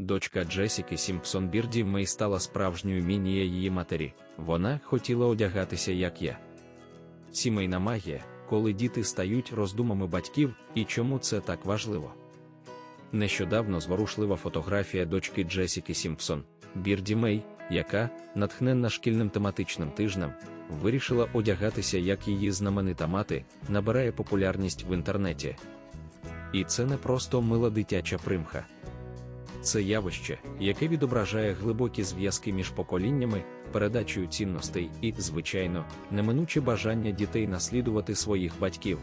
Дочка Джесіки Сімпсон Бірді Мей стала справжньою мінією її матері. Вона хотіла одягатися, як я. Сімейна магія, коли діти стають роздумами батьків і чому це так важливо. Нещодавно зворушлива фотографія дочки Джесіки Сімпсон, Бірді Мей, яка, натхненна шкільним тематичним тижнем, вирішила одягатися як її знаменита мати, набирає популярність в інтернеті. І це не просто мила дитяча примха. Це явище, яке відображає глибокі зв'язки між поколіннями, передачею цінностей і, звичайно, неминуче бажання дітей наслідувати своїх батьків.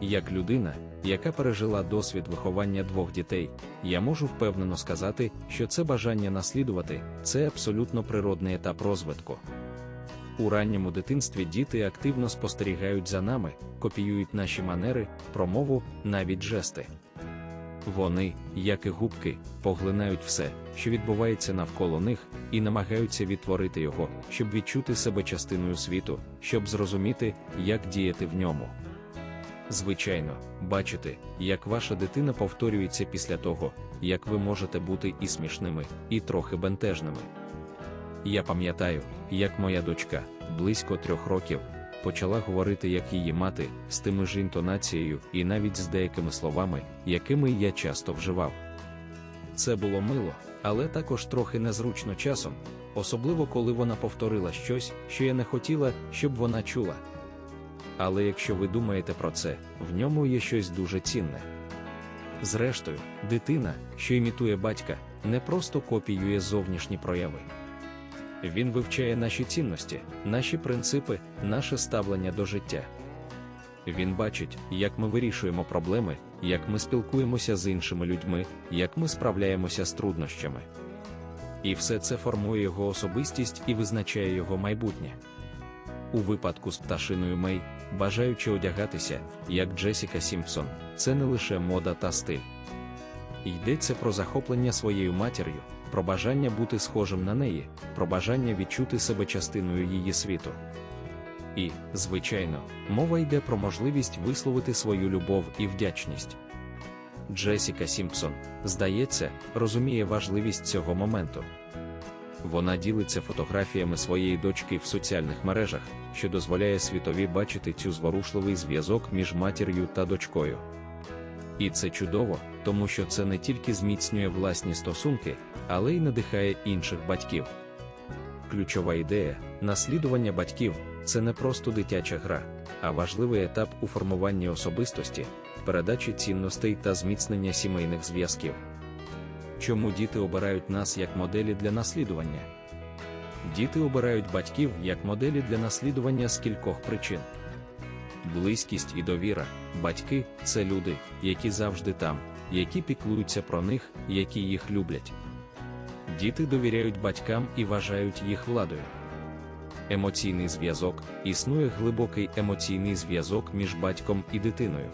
Як людина, яка пережила досвід виховання двох дітей, я можу впевнено сказати, що це бажання наслідувати це абсолютно природний етап розвитку. У ранньому дитинстві діти активно спостерігають за нами, копіюють наші манери, промову, навіть жести. Вони, як і губки, поглинають все, що відбувається навколо них, і намагаються відтворити його, щоб відчути себе частиною світу, щоб зрозуміти, як діяти в ньому. Звичайно, бачити, як ваша дитина повторюється після того, як ви можете бути і смішними, і трохи бентежними. Я пам'ятаю, як моя дочка, близько трьох років, почала говорити як її мати, з тими ж інтонацією і навіть з деякими словами, якими я часто вживав. Це було мило, але також трохи незручно часом, особливо коли вона повторила щось, що я не хотіла, щоб вона чула. Але якщо ви думаєте про це, в ньому є щось дуже цінне. Зрештою, дитина, що імітує батька, не просто копіює зовнішні прояви. Він вивчає наші цінності, наші принципи, наше ставлення до життя. Він бачить, як ми вирішуємо проблеми, як ми спілкуємося з іншими людьми, як ми справляємося з труднощами. І все це формує його особистість і визначає його майбутнє. У випадку з пташиною Мей, бажаючи одягатися, як Джесіка Сімпсон, це не лише мода та стиль. Йдеться про захоплення своєю матір'ю, про бажання бути схожим на неї, про бажання відчути себе частиною її світу. І, звичайно, мова йде про можливість висловити свою любов і вдячність. Джесіка Сімпсон, здається, розуміє важливість цього моменту. Вона ділиться фотографіями своєї дочки в соціальних мережах, що дозволяє світові бачити цю зворушливий зв'язок між матір'ю та дочкою. І це чудово, тому що це не тільки зміцнює власні стосунки, але й надихає інших батьків. Ключова ідея наслідування батьків це не просто дитяча гра, а важливий етап у формуванні особистості, передачі цінностей та зміцнення сімейних зв'язків. Чому діти обирають нас як моделі для наслідування? Діти обирають батьків як моделі для наслідування з кількох причин. Близькість і довіра, батьки це люди, які завжди там, які піклуються про них, які їх люблять. Діти довіряють батькам і вважають їх владою. Емоційний зв'язок існує глибокий емоційний зв'язок між батьком і дитиною.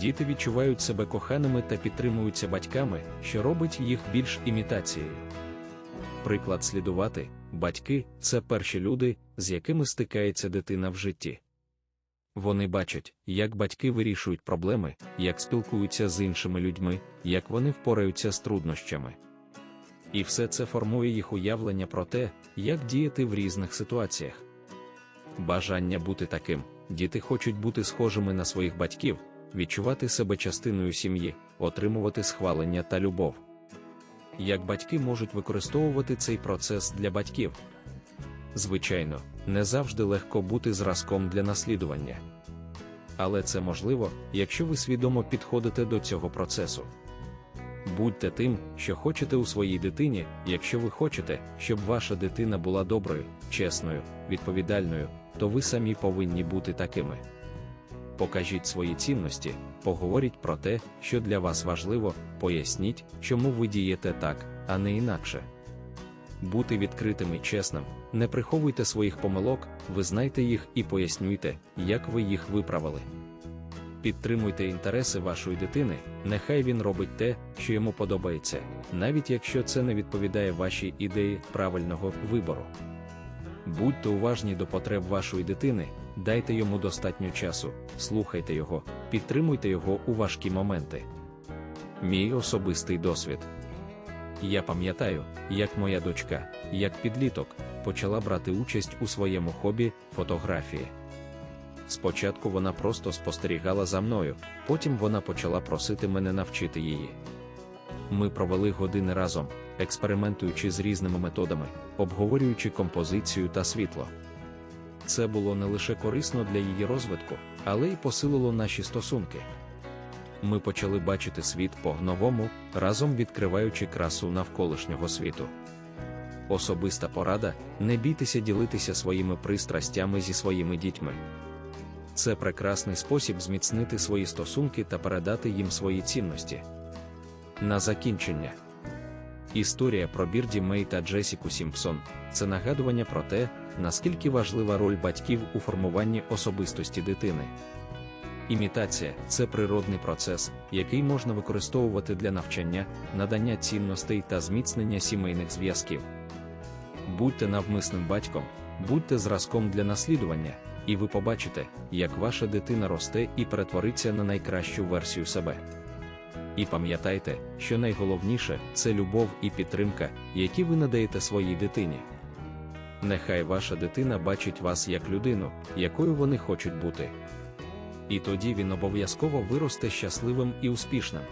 Діти відчувають себе коханими та підтримуються батьками, що робить їх більш імітацією. Приклад слідувати, батьки це перші люди, з якими стикається дитина в житті. Вони бачать, як батьки вирішують проблеми, як спілкуються з іншими людьми, як вони впораються з труднощами. І все це формує їх уявлення про те, як діяти в різних ситуаціях. Бажання бути таким, діти хочуть бути схожими на своїх батьків, відчувати себе частиною сім'ї, отримувати схвалення та любов. Як батьки можуть використовувати цей процес для батьків? Звичайно, не завжди легко бути зразком для наслідування. Але це можливо, якщо ви свідомо підходите до цього процесу. Будьте тим, що хочете у своїй дитині, якщо ви хочете, щоб ваша дитина була доброю, чесною, відповідальною, то ви самі повинні бути такими. Покажіть свої цінності, поговоріть про те, що для вас важливо, поясніть, чому ви дієте так, а не інакше. Бути відкритим і чесним, не приховуйте своїх помилок, визнайте їх і пояснюйте, як ви їх виправили. Підтримуйте інтереси вашої дитини, нехай він робить те, що йому подобається, навіть якщо це не відповідає вашій ідеї правильного вибору. Будьте уважні до потреб вашої дитини, дайте йому достатньо часу, слухайте його, підтримуйте його у важкі моменти. Мій особистий досвід. Я пам'ятаю, як моя дочка, як підліток, почала брати участь у своєму хобі фотографії. Спочатку вона просто спостерігала за мною, потім вона почала просити мене навчити її. Ми провели години разом, експериментуючи з різними методами, обговорюючи композицію та світло. Це було не лише корисно для її розвитку, але й посилило наші стосунки. Ми почали бачити світ по-новому, разом відкриваючи красу навколишнього світу. Особиста порада не бійтеся ділитися своїми пристрастями зі своїми дітьми. Це прекрасний спосіб зміцнити свої стосунки та передати їм свої цінності. На закінчення. Історія про Бірді Мей та Джесіку Сімпсон це нагадування про те, наскільки важлива роль батьків у формуванні особистості дитини. Імітація це природний процес, який можна використовувати для навчання, надання цінностей та зміцнення сімейних зв'язків. Будьте навмисним батьком, будьте зразком для наслідування, і ви побачите, як ваша дитина росте і перетвориться на найкращу версію себе. І пам'ятайте, що найголовніше це любов і підтримка, які ви надаєте своїй дитині. Нехай ваша дитина бачить вас як людину, якою вони хочуть бути. І тоді він обов'язково виросте щасливим і успішним.